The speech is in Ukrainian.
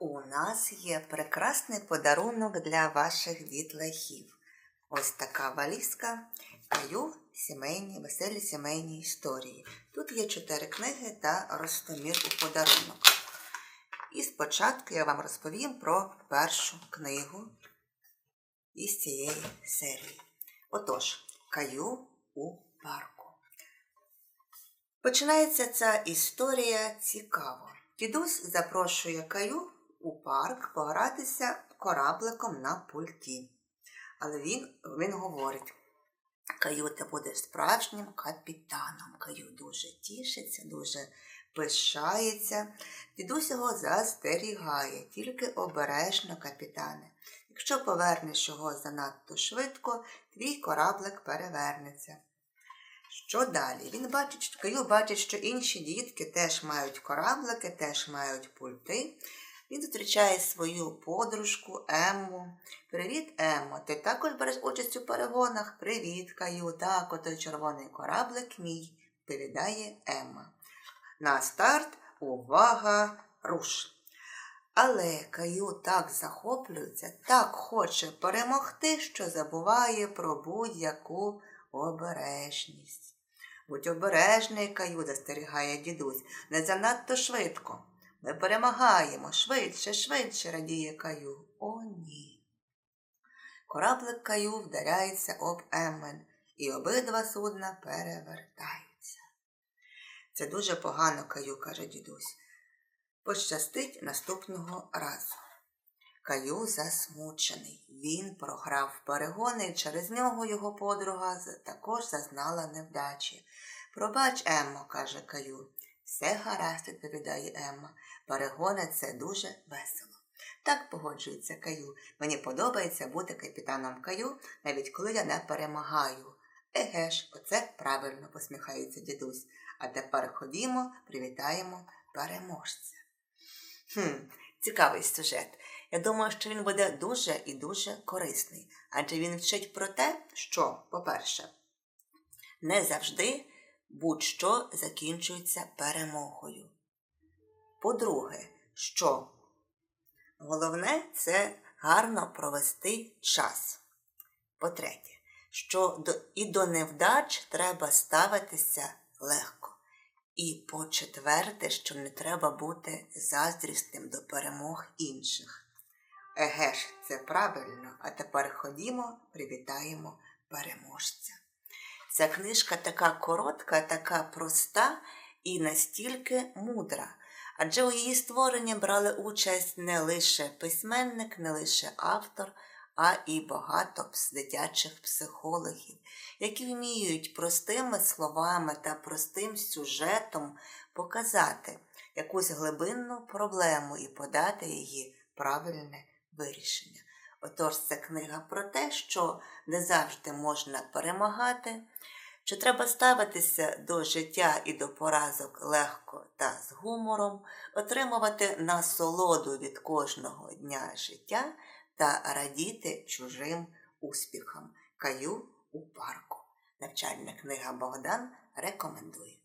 У нас є прекрасний подарунок для ваших дітлахів. Ось така валізка Каю сімейні, веселі сімейні історії. Тут є чотири книги та розтомір у подарунок. І спочатку я вам розповім про першу книгу із цієї серії. Отож, Каю у парку. Починається ця історія цікаво. Дідусь запрошує Каю у парк погратися корабликом на пульті. Але він, він говорить, Каю, ти будеш справжнім капітаном. Каю дуже тішиться, дуже пишається. Дідусь його застерігає, тільки обережно, капітане. Якщо повернеш його занадто швидко, твій кораблик перевернеться. Що далі? Він бачить, Каю бачить, що інші дітки теж мають кораблики, теж мають пульти. Він зустрічає свою подружку Емму. Привіт, Еммо. Ти також береш участь у перегонах? Привіт, Каю. Так, отой червоний кораблик мій, відповідає Емма. На старт, увага, руш. Але Каю так захоплюється, так хоче перемогти, що забуває про будь-яку обережність. Будь обережний, Каю, застерігає дідусь, не занадто швидко. Ми перемагаємо швидше, швидше, радіє Каю. О, ні. Кораблик Каю вдаряється об Еммен, і обидва судна перевертаються. Це дуже погано, Каю, каже дідусь. Пощастить наступного разу. Каю засмучений. Він програв перегони, і через нього його подруга також зазнала невдачі. Пробач, Еммо, каже Каю. Все гаразд, відповідає Емма. Перегони це дуже весело. Так погоджується Каю. Мені подобається бути капітаном Каю, навіть коли я не перемагаю. Еге ж, оце правильно, посміхається дідусь. А тепер ходімо, привітаємо переможця. Хм, цікавий сюжет. Я думаю, що він буде дуже і дуже корисний, адже він вчить про те, що, по-перше, не завжди будь-що закінчується перемогою. По-друге, що головне це гарно провести час. По-третє, що до, і до невдач треба ставитися легко. І по-четверте, що не треба бути заздрісним до перемог інших. Еге ж, це правильно, а тепер ходімо, привітаємо переможця. Ця книжка така коротка, така проста і настільки мудра, адже у її створенні брали участь не лише письменник, не лише автор, а і багато дитячих психологів, які вміють простими словами та простим сюжетом показати якусь глибинну проблему і подати її правильне вирішення. Отож, це книга про те, що не завжди можна перемагати, що треба ставитися до життя і до поразок легко та з гумором, отримувати насолоду від кожного дня життя та радіти чужим успіхам. Каю у парку. Навчальна книга Богдан рекомендує.